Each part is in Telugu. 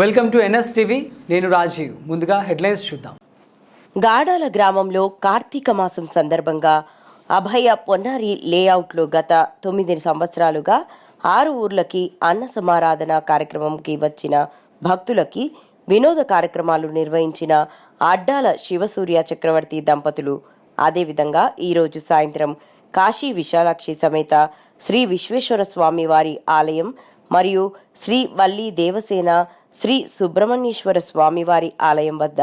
వెల్కమ్ టు ఎన్ఎస్ టీవీ నేను రాజీవ్. ముందుగా హెడ్లైన్స్ చూద్దాం. గాడాల గ్రామంలో కార్తీక మాసం సందర్భంగా అభయ పొన్నారి లేఅవుట్లో గత తొమ్మిది సంవత్సరాలుగా ఆరు ఊర్లకి అన్న సమారాధన కార్యక్రమంకి వచ్చిన భక్తులకి వినోద కార్యక్రమాలు నిర్వహించిన అడ్డాల శివసూర్య చక్రవర్తి దంపతులు. అదేవిధంగా ఈరోజు సాయంత్రం కాశీ విశాలాక్షి సమేత శ్రీ విశ్వేశ్వర స్వామి వారి ఆలయం మరియు శ్రీ వల్లి దేవసేన శ్రీ సుబ్రహ్మణ్యేశ్వర స్వామివారి ఆలయం వద్ద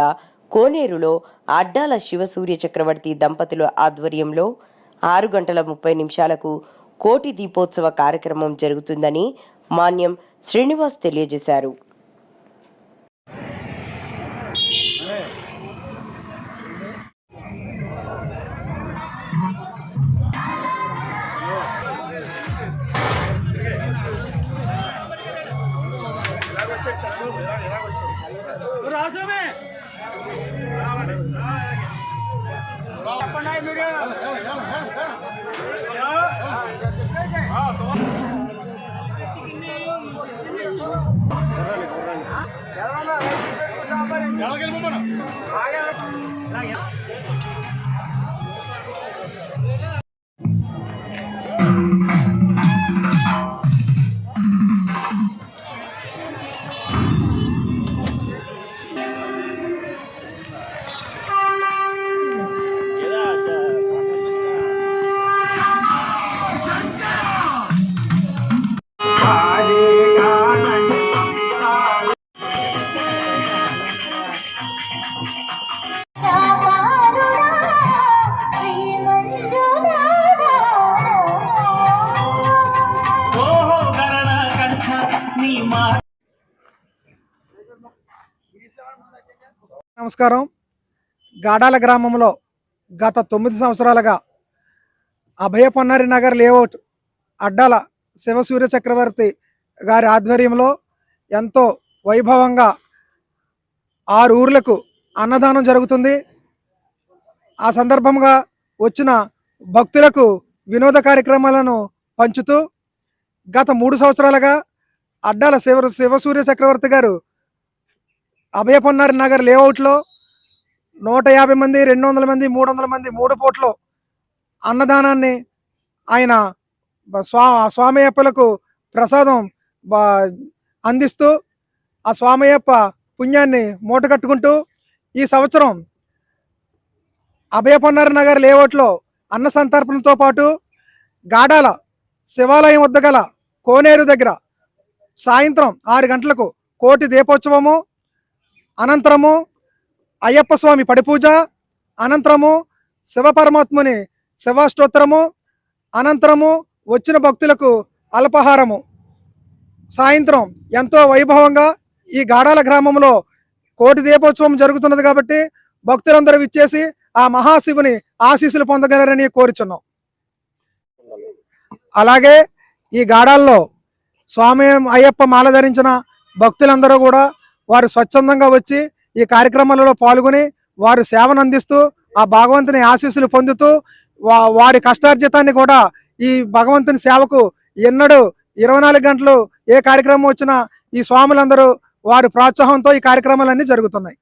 కోనేరులో అడ్డాల శివసూర్య చక్రవర్తి దంపతుల ఆధ్వర్యంలో ఆరు గంటల ముప్పై నిమిషాలకు కోటి దీపోత్సవ కార్యక్రమం జరుగుతుందని మాన్యం శ్రీనివాస్ తెలియజేశారు. రాసమే చెప్పండి మీరు ఎలా వెళ్ళిపోమా నమస్కారం. గాడాల గ్రామంలో గత తొమ్మిది సంవత్సరాలుగా అభయ పొన్నారి నగర్ లేఅవుట్ అడ్డాల శివసూర్య చక్రవర్తి గారి ఆధ్వర్యంలో ఎంతో వైభవంగా ఆరు ఊర్లకు అన్నదానం జరుగుతుంది. ఆ సందర్భంగా వచ్చిన భక్తులకు వినోద కార్యక్రమాలను పంచుతూ గత మూడు సంవత్సరాలుగా అడ్డాల శివ శివసూర్య చక్రవర్తి గారు అభయ పొన్నారి నగర్ లేఅవుట్లో నూట యాభై మంది రెండు వందల మంది మూడు వందల మంది మూడు పూట్లు అన్నదానాన్ని ఆయన స్వా స్వామయ్యప్పలకు ప్రసాదం అందిస్తూ ఆ స్వామయ్యప్ప పుణ్యాన్ని మూట కట్టుకుంటూ ఈ సంవత్సరం అభయ పొన్నారి నగర్ లేఅవుట్లో అన్న సంతర్పణతో పాటు గాడాల శివాలయం వద్ద గల కోనేరు దగ్గర సాయంత్రం ఆరు గంటలకు కోటి దీపోత్సవము అనంతరము అయ్యప్ప స్వామి పడిపూజ అనంతరము శివపరమాత్ముని శివాష్టోత్తరము అనంతరము వచ్చిన భక్తులకు అల్పహారము. సాయంత్రం ఎంతో వైభవంగా ఈ గాడాల గ్రామంలో కోటి దీపోత్సవం జరుగుతున్నది కాబట్టి భక్తులందరూ ఇచ్చేసి ఆ మహాశివుని ఆశీస్సులు పొందగలరని కోరుచున్నాం. అలాగే ఈ గాడాల్లో స్వామి అయ్యప్ప మాల ధరించిన భక్తులందరూ కూడా వారు స్వచ్ఛందంగా వచ్చి ఈ కార్యక్రమాలలో పాల్గొని వారు సేవను అందిస్తూ ఆ భగవంతుని ఆశీస్సులు పొందుతూ వా- వారి కష్టార్జితాన్ని కూడా ఈ భగవంతుని సేవకు ఎన్నడూ ఇరవై నాలుగు గంటలు ఏ కార్యక్రమం వచ్చినా ఈ స్వాములందరూ వారి ప్రోత్సాహంతో ఈ కార్యక్రమాలన్నీ జరుగుతున్నాయి.